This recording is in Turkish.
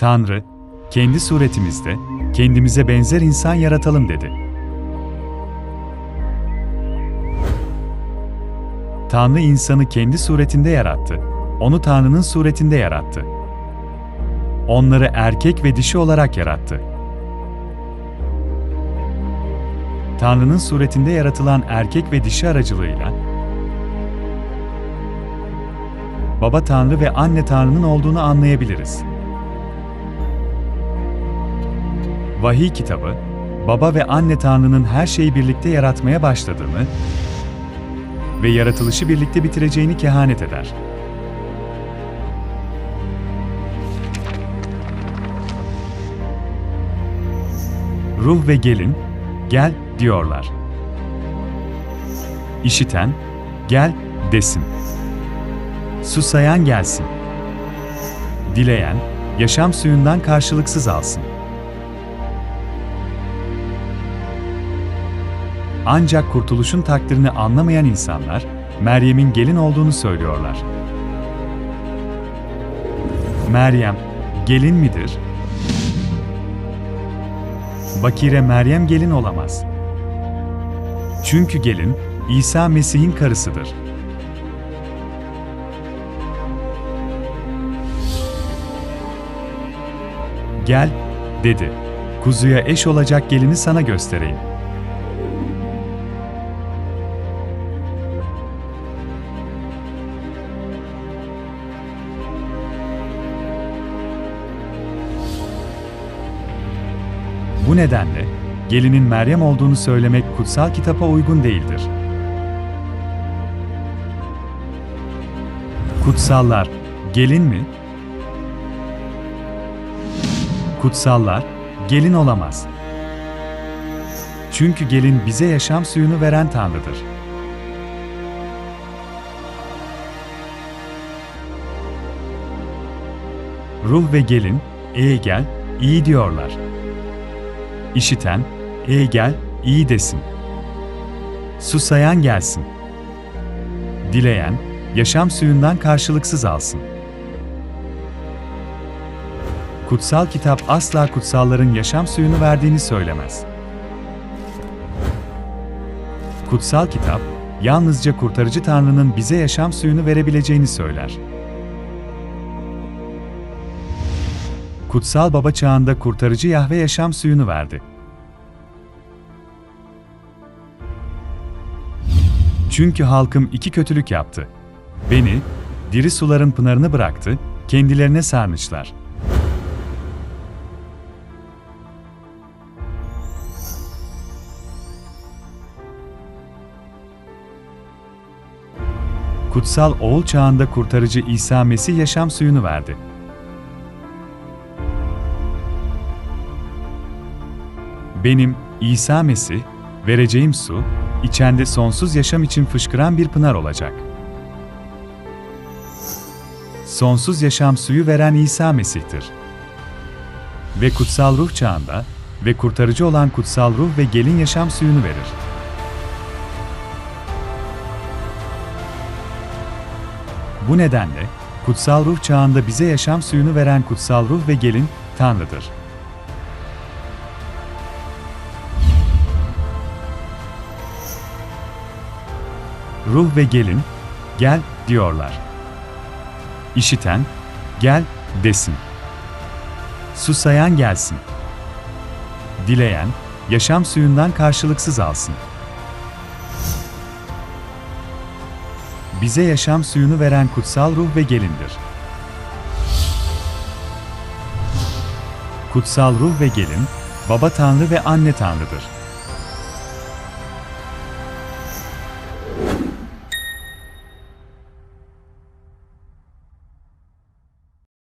Tanrı, kendi suretimizde, kendimize benzer insan yaratalım dedi. Tanrı insanı kendi suretinde yarattı. Onu Tanrı'nın suretinde yarattı. Onları erkek ve dişi olarak yarattı. Tanrı'nın suretinde yaratılan erkek ve dişi aracılığıyla Baba Tanrı ve Anne Tanrı'nın olduğunu anlayabiliriz. Vahiy kitabı, Baba ve Anne Tanrı'nın her şeyi birlikte yaratmaya başladığını ve yaratılışı birlikte bitireceğini kehanet eder. Ruh ve gelin, gel diyorlar. İşiten, gel desin. Susayan gelsin. Dileyen, yaşam suyundan karşılıksız alsın. Ancak kurtuluşun takdirini anlamayan insanlar, Meryem'in gelin olduğunu söylüyorlar. Meryem, gelin midir? Bakire Meryem gelin olamaz. Çünkü gelin, İsa Mesih'in karısıdır. Gel, dedi. Kuzuya eş olacak gelini sana göstereyim. Bu nedenle gelinin Meryem olduğunu söylemek kutsal kitapa uygun değildir. Kutsallar gelin mi? Kutsallar gelin olamaz. Çünkü gelin bize yaşam suyunu veren Tanrı'dır. Ruh ve gelin, ey gel, iyi diyorlar. İşiten, ey gel, iyi desin. Susayan gelsin. Dileyen, yaşam suyundan karşılıksız alsın. Kutsal kitap asla kutsalların yaşam suyunu verdiğini söylemez. Kutsal kitap, yalnızca kurtarıcı Tanrı'nın bize yaşam suyunu verebileceğini söyler. Kutsal Baba çağında kurtarıcı Yahve yaşam suyunu verdi. Çünkü halkım iki kötülük yaptı. Beni, diri suların pınarını bıraktı, kendilerine sarnıçlar. Kutsal Oğul çağında kurtarıcı İsa Mesih yaşam suyunu verdi. Benim, İsa Mesih, vereceğim su, içende sonsuz yaşam için fışkıran bir pınar olacak. Sonsuz yaşam suyu veren İsa Mesih'tir. Ve kutsal ruh çağında ve kurtarıcı olan kutsal ruh ve gelin yaşam suyunu verir. Bu nedenle, kutsal ruh çağında bize yaşam suyunu veren kutsal ruh ve gelin, Tanrı'dır. Ruh ve gelin, gel diyorlar. İşiten, gel desin. Susayan gelsin. Dileyen, yaşam suyundan karşılıksız alsın. Bize yaşam suyunu veren kutsal ruh ve gelindir. Kutsal ruh ve gelin, Baba Tanrı ve Anne Tanrı'dır.